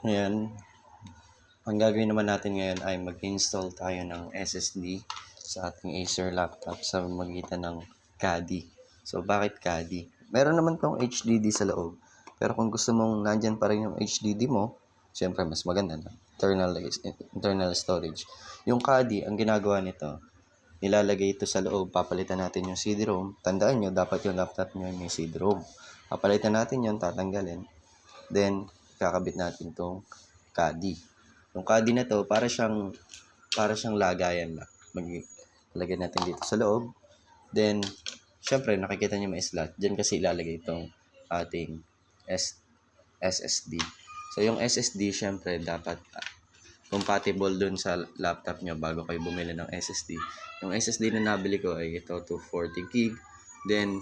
Ayan. Ang gagawin naman natin ngayon ay mag-install tayo ng SSD sa ating Acer laptop sa magitan ng CADI. So, bakit CADI? Meron naman tong HDD sa loob. Pero kung gusto mong nandyan pa rin yung HDD mo, syempre mas maganda na. Internal, internal storage. Yung CADI, ang ginagawa nito, nilalagay ito sa loob, papalitan natin yung CD-ROM. Tandaan nyo, dapat yung laptop nyo may CD-ROM. Papalitan natin yun, tatanggalin. Then, kakabit natin tong CADI. Yung CADI na to, para siyang, para siyang lagayan lang. Maglagay natin dito sa loob. Then, syempre, nakikita nyo may slot. Diyan kasi ilalagay itong ating S SSD. So, yung SSD, syempre, dapat ah, compatible dun sa laptop nyo bago kayo bumili ng SSD. Yung SSD na nabili ko ay ito, 240 gig. Then,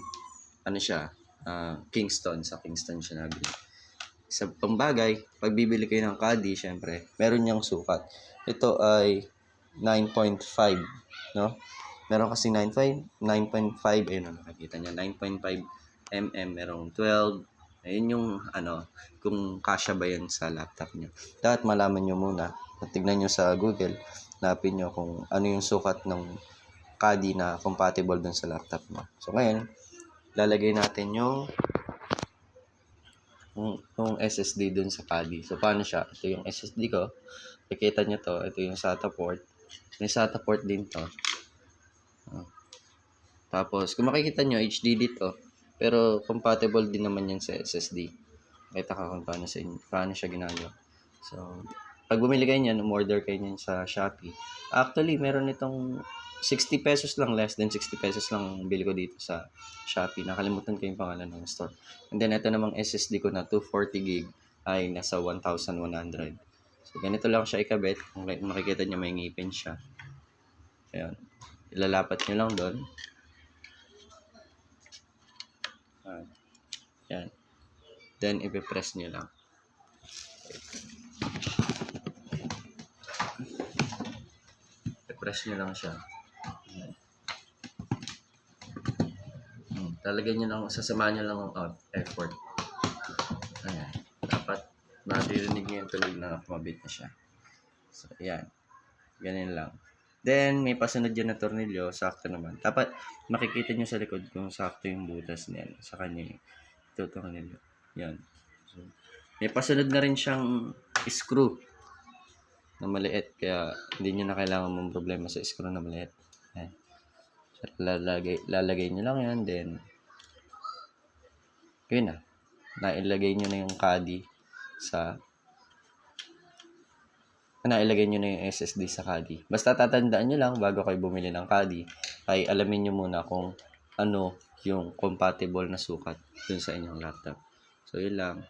ano siya, ah, Kingston. Sa Kingston siya nabili. Sa pambagay, pag bibili kayo ng CADI, syempre, meron niyang sukat. Ito ay 9.5, no? Meron kasi 9.5, 9.5, ayun na nakikita niya, 9.5 mm, merong 12, ayun yung, ano, kung kasya ba yan sa laptop niyo. Dapat malaman niyo muna, tignan niyo sa Google, napin niyo kung ano yung sukat ng CADI na compatible dun sa laptop mo. So, ngayon, lalagay natin yung yung, SSD dun sa CADI. So, paano siya? Ito yung SSD ko. Nakikita nyo to. Ito yung SATA port. May SATA port din to. Ah. Tapos, kung makikita nyo, HDD to. Pero, compatible din naman yan sa SSD. Kita ka kung paano, sa, paano siya ginagawa. So, pag bumili kayo niyan, umorder kayo niyan sa Shopee. Actually, meron itong 60 pesos lang, less than 60 pesos lang bili ko dito sa Shopee. Nakalimutan ko yung pangalan ng store. And then, ito namang SSD ko na 240 gig ay nasa 1,100. So, ganito lang siya ikabit. Kung makikita nyo, may ngipin siya. Ayan. Ilalapat nyo lang doon. Ayan. Then, ipipress nyo lang. I-press nyo lang siya. Hmm, Talagyan nyo lang, sasamahan nyo lang ang out, effort. Ayan. Dapat maririnig nyo yung tunog na kumabit na siya. So, ayan. Ganyan lang. Then, may pasunod dyan na tornilyo, sakto naman. Dapat makikita nyo sa likod kung sakto yung butas niyan. Sa kanya ito tornilyo. Yan. So, may pasunod na rin siyang screw na maliit. Kaya hindi nyo na kailangan mong problema sa screw na maliit. Ayan. So, lalagay, lalagay nyo lang yan. Then, yun na. Nailagay nyo na yung CADI sa nailagay nyo na yung SSD sa CADI. Basta tatandaan nyo lang bago kayo bumili ng CADI ay alamin nyo muna kung ano yung compatible na sukat dun sa inyong laptop. So, yun lang.